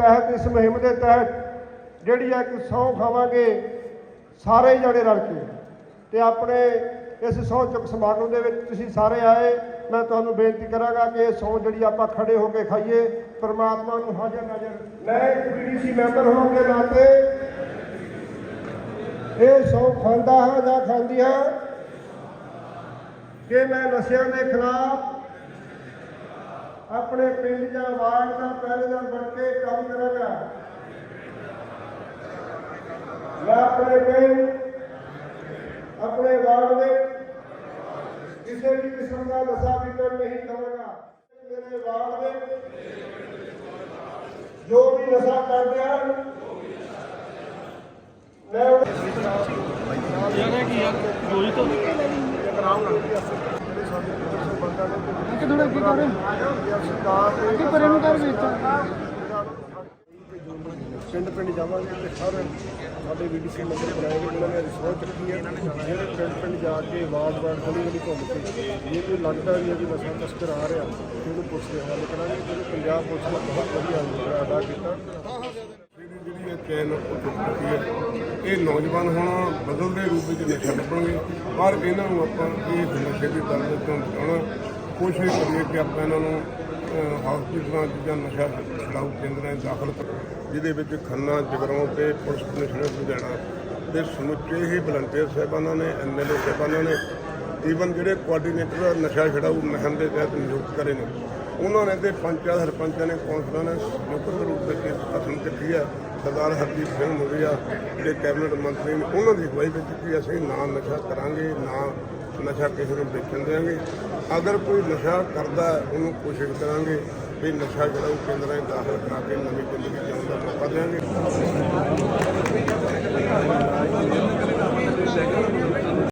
ਤਹਿਤ ਇਸ ਮੁਹਿੰਮ ਦੇ ਤਹਿਤ ਜਿਹੜੀ ਹੈ ਇੱਕ ਸਹੁੰ ਖਾਵਾਂਗੇ, ਸਾਰੇ ਜਣੇ ਰਲ ਕੇ। ਤੇ ਆਪਣੇ ਇਸ ਸਹੁੰ ਚੁੱਕ ਸਮਾਗਮ ਦੇ ਵਿੱਚ ਤੁਸੀਂ ਸਾਰੇ ਆਏ, ਮੈਂ ਤੁਹਾਨੂੰ ਬੇਨਤੀ ਕਰਾਂਗਾ ਕਿ ਇਹ ਸਹੁੰ ਜਿਹੜੀ ਆਪਾਂ ਖੜੇ ਹੋ ਕੇ ਖਾਈਏ, ਪਰਮਾਤਮਾ ਨੂੰ ਹਾਜ਼ਰ ਨਾਜ਼ਰ। ਮੈਂ ਇੱਕ ਬੀਡੀਸੀ ਮੈਂਬਰ ਹੋਣ ਦੇ ਨਾਤੇ ਇਹ ਸਹੁੰ ਖਾਂਦਾ ਹਾਂ ਜਾਂ ਖਾਂਦੀ ਹਾਂ, ਕਿ ਮੈਂ ਨਸ਼ਿਆਂ ਦੇ ਖਿਲਾਫ ਆਪਣੇ ਪਿੰਡ ਜਾਂ ਵਾਰਡ ਦਾ ਪਹਿਰੇਦਾਰ ਬਣ ਕੇ ਕੰਮ ਕਰਾਂਗਾ। ਮੈਂ ਆਪਣੇ ਪਿੰਡ, ਆਪਣੇ ਵਾਰਡ ਦੇ ਕਿਸੇ ਵੀ ਕਿਸਮ ਦਾ ਨਸ਼ਾ ਵਿਕਣ ਨਹੀਂ ਦਵਾਂਗਾ। ਮੇਰੇ ਵਾਰਡ ਦੇ ਜੋ ਵੀ ਨਸ਼ਾ ਕਰਦੇ ਹਨ ਮੈਂ ਉਹਨਾਂ ਕਿ ਥੋੜਾ ਕੀ ਕਰ ਕਿ ਪਰੇ ਨੂੰ ਕਰ ਵਿੱਚ। ਪਿੰਡ ਪਿੰਡ ਜਾਵਾਂਗੇ ਤੇ ਸਾਰੇ ਸਾਡੇ ਵੀਡੀਸੀ ਮੰਦਰ ਬਣਾਏ ਗਏ ਉਹਨਾਂ ਨੇ ਰਿਸੋਰਟ ਚੱਕੀ ਹੈ। ਜਿਹੜੇ ਪਿੰਡ ਪਿੰਡ ਜਾ ਕੇ ਵਾਰਡ ਵਾਰਡ ਗਲੀ ਗਲੀ ਘੁੰਮ ਕੇ ਜੇ ਕੋਈ ਲੱਗਦਾ ਵੀ ਹੈ ਕਿ ਨਸ਼ਾ ਤਸਕਰ ਆ ਰਿਹਾ ਤੇ ਉਹਨੂੰ ਪੁਲਿਸ ਦੇ ਹਵਾਲੇ ਕਰਾਂਗੇ। ਕਿਉਂਕਿ ਪੰਜਾਬ ਪੁਲਿਸ ਨੇ ਬਹੁਤ ਵਧੀਆ ਰੋਲ ਅਦਾ ਕੀਤਾ। ਜਿਹੜੀ ਇਹ ਚੈਨ ਉੱਠੀ ਹੈ। ਇਹ ਨੌਜਵਾਨ ਹੁਣ ਬਦਲਦੇ ਰੂਪ ਵਿੱਚ ਨਸ਼ਾ ਲੱਭਣਗੇ। ਪਰ ਇਹਨਾਂ ਨੂੰ ਆਪਾਂ ਇਹ ਨਸ਼ੇ ਦੀ ਦਲਦਲ ਤੋਂ ਬਚਾਉਣਾ ਕੋਸ਼ਿਸ਼ ਕਰੀਏ ਕਿ ਆਪਾਂ ਇਹਨਾਂ ਨੂੰ ਅਹ, 'ਚ ਜਾਂ ਨਸ਼ਾ ਛਡਾਊ ਕੇਂਦਰਾਂ 'ਚ ਦਾਖਲ ਕਰ ਜਿਹਦੇ ਵਿੱਚ ਖੰਨਾ ਜਗਰਾਉਂ ਤੇ ਪੁਲਿਸ ਕਮਿਸ਼ਨਰ ਲੁਧਿਆਣਾ ਦੇ ਸਮੁੱਚੇ ਹੀ ਵਲੰਟੀਅਰ ਸਾਹਿਬਾਨਾਂ ਨੇ ਐਮਐਲਏ ਸਾਹਿਬਾਨਾਂ ਨੇ ਈਵਨ ਜਿਹੜੇ ਕੋਆਰਡੀਨੇਟਰ ਨਸ਼ਾ ਛਡਾਊ ਮੁਹਿੰਮ ਦੇ ਤਹਿਤ ਨਿਯੁਕਤ ਕਰੇ ਨੇ। ਉਹਨਾਂ ਨੇ ਤੇ ਪੰਚਾਇਤ ਸਰਪੰਚਾਂ ਨੇ ਕੌਂਸਲਾਂ ਨੇ ਸੰਯੁਕਤ ਰੂਪ ਵਿੱਚ ਇਸ ਕਥਨ ਚੱਕੀ ਹੈ ਸਰਦਾਰ ਹਰਦੀਪ ਸਿੰਘ ਮੁੰਡਿਆ ਜਿਹੜੇ ਕੈਬਨਿਟ ਮੰਤਰੀ ਨੇ, ਉਹਨਾਂ ਦੀ ਅਗਵਾਈ ਵਿੱਚ ਕਿ ਅਸੀਂ ਨਾ ਨਸ਼ਾ ਕਰਾਂਗੇ, ਨਾ ਨਸ਼ਾ ਕਿਸੇ ਨੂੰ ਵੇਚਣ ਦੇਵਾਂਗੇ ਅਗਰ ਕੋਈ ਨਸ਼ਾ ਕਰਦਾ ਉਹਨੂੰ ਕੋਸ਼ਿਸ਼ ਕਰਾਂਗੇ ਵੀ ਨਸ਼ਾ ਜਿਹੜਾ ਉਹ ਕੇਂਦਰਾਂ 'ਚ ਦਾਖਲ ਕਰਾ ਕੇ ਨਵੀਂ ਜ਼ਿੰਦਗੀ ਜਿਉਣ ਦਾ ਮੌਕਾ ਦੇਵਾਂਗੇ